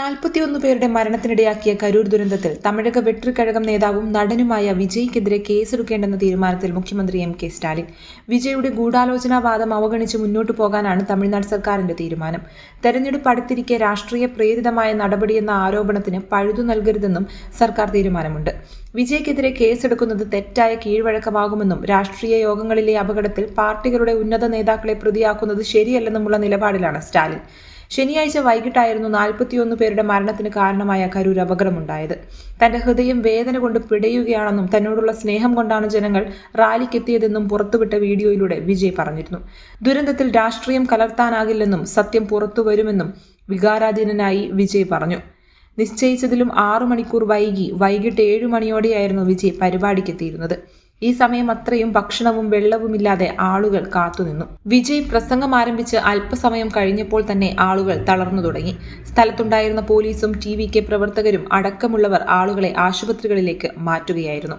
നാൽപ്പത്തിയൊന്ന് പേരുടെ മരണത്തിനിടയാക്കിയ കരൂർ ദുരന്തത്തിൽ തമിഴക വെട്ടിക്കഴകം നേതാവും നടനുമായ വിജയ്ക്കെതിരെ കേസെടുക്കേണ്ടെന്ന തീരുമാനത്തിൽ മുഖ്യമന്ത്രി എം കെ സ്റ്റാലിൻ. വിജയുടെ ഗൂഢാലോചനാവാദം അവഗണിച്ച് മുന്നോട്ടു പോകാനാണ് തമിഴ്നാട് സർക്കാരിന്റെ തീരുമാനം. തെരഞ്ഞെടുപ്പ് അടുത്തിരിക്കെ രാഷ്ട്രീയ പ്രേരിതമായ നടപടിയെന്ന ആരോപണത്തിന് പഴുതു നൽകരുതെന്നും സർക്കാർ തീരുമാനമുണ്ട്. വിജയ്ക്കെതിരെ കേസെടുക്കുന്നത് തെറ്റായ കീഴ്വഴക്കമാകുമെന്നും രാഷ്ട്രീയ യോഗങ്ങളിലെ അപകടത്തിൽ പാർട്ടികളുടെ ഉന്നത നേതാക്കളെ പ്രതിയാക്കുന്നത് ശരിയല്ലെന്നുമുള്ള നിലപാടിലാണ് സ്റ്റാലിൻ. ശനിയാഴ്ച വൈകിട്ടായിരുന്നു നാൽപ്പത്തിയൊന്ന് പേരുടെ മരണത്തിന് കാരണമായ കരൂർ അപകടമുണ്ടായത്. തന്റെ ഹൃദയം വേദന കൊണ്ട് പിടയുകയാണെന്നും തന്നോടുള്ള സ്നേഹം കൊണ്ടാണ് ജനങ്ങൾ റാലിക്കെത്തിയതെന്നും പുറത്തുവിട്ട വീഡിയോയിലൂടെ വിജയ് പറഞ്ഞിരുന്നു. ദുരന്തത്തിൽ രാഷ്ട്രീയം കലർത്താനാകില്ലെന്നും സത്യം പുറത്തു വരുമെന്നും വികാരാധീനനായി വിജയ് പറഞ്ഞു. നിശ്ചയിച്ചതിലും ആറു മണിക്കൂർ വൈകി വൈകിട്ട് ഏഴു മണിയോടെയായിരുന്നു വിജയ് പരിപാടിക്കെത്തിയിരുന്നത്. ഈ സമയം അത്രയും ഭക്ഷണവും വെള്ളവുമില്ലാതെ ആളുകൾ കാത്തുനിന്നു വിജയ് പ്രസംഗം ആരംഭിച്ച് അല്പസമയം കഴിഞ്ഞപ്പോൾ തന്നെ ആളുകൾ തളർന്നു തുടങ്ങി. സ്ഥലത്തുണ്ടായിരുന്ന പോലീസും ടി വി കെ പ്രവർത്തകരും അടക്കമുള്ളവർ ആളുകളെ ആശുപത്രികളിലേക്ക് മാറ്റുകയായിരുന്നു.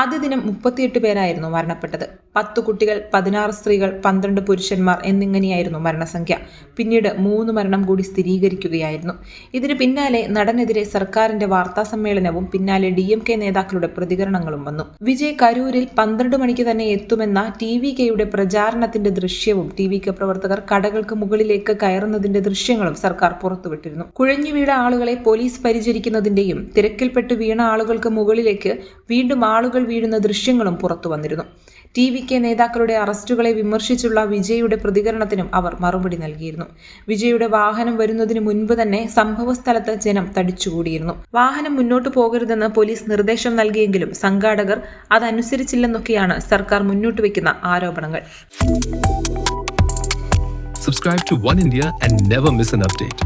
ആദ്യ ദിനം മുപ്പത്തിയെട്ട് പേരായിരുന്നു മരണപ്പെട്ടത്. പത്ത് കുട്ടികൾ പതിനാറ് സ്ത്രീകൾ പന്ത്രണ്ട് പുരുഷന്മാർ എന്നിങ്ങനെയായിരുന്നു മരണസംഖ്യ. പിന്നീട് മൂന്ന് മരണം കൂടി സ്ഥിരീകരിക്കുകയായിരുന്നു. ഇതിന് പിന്നാലെ നടനെതിരെ സർക്കാരിന്റെ വാർത്താ സമ്മേളനവും പിന്നാലെ ഡി നേതാക്കളുടെ പ്രതികരണങ്ങളും വന്നു. വിജയ് കരൂരിൽ പന്ത്രണ്ട് മണിക്ക് തന്നെ എത്തുമെന്ന ടി വി കെയുടെ പ്രചാരണത്തിന്റെ ദൃശ്യവും ടി വി കെ പ്രവർത്തകർ കടകൾക്ക് മുകളിലേക്ക് കയറുന്നതിന്റെ ദൃശ്യങ്ങളും സർക്കാർ പുറത്തുവിട്ടിരുന്നു. കുഴഞ്ഞു വീണ ആളുകളെ പോലീസ് പരിചരിക്കുന്നതിന്റെയും തിരക്കിൽപ്പെട്ട് വീണ ആളുകൾക്ക് മുകളിലേക്ക് വീണ്ടും ആളുകൾ വീഴുന്ന ദൃശ്യങ്ങളും പുറത്തു വന്നിരുന്നു ടി വി കെ നേതാക്കളുടെ അറസ്റ്റുകളെ വിമർശിച്ചുള്ള വിജയുടെ പ്രതികരണത്തിനും അവർ മറുപടി നൽകിയിരുന്നു. വിജയുടെ വാഹനം വരുന്നതിന് മുൻപ് തന്നെ സംഭവസ്ഥലത്ത് ജനം തടിച്ചുകൂടിയിരുന്നു. വാഹനം മുന്നോട്ടു പോകരുതെന്ന് പോലീസ് നിർദ്ദേശം നൽകിയെങ്കിലും സംഘാടകർ അതനുസരിച്ചില്ലെന്നൊക്കെയാണ് സർക്കാർ മുന്നോട്ട് വയ്ക്കുന്ന ആരോപണങ്ങൾ. Subscribe to One India and never miss an update.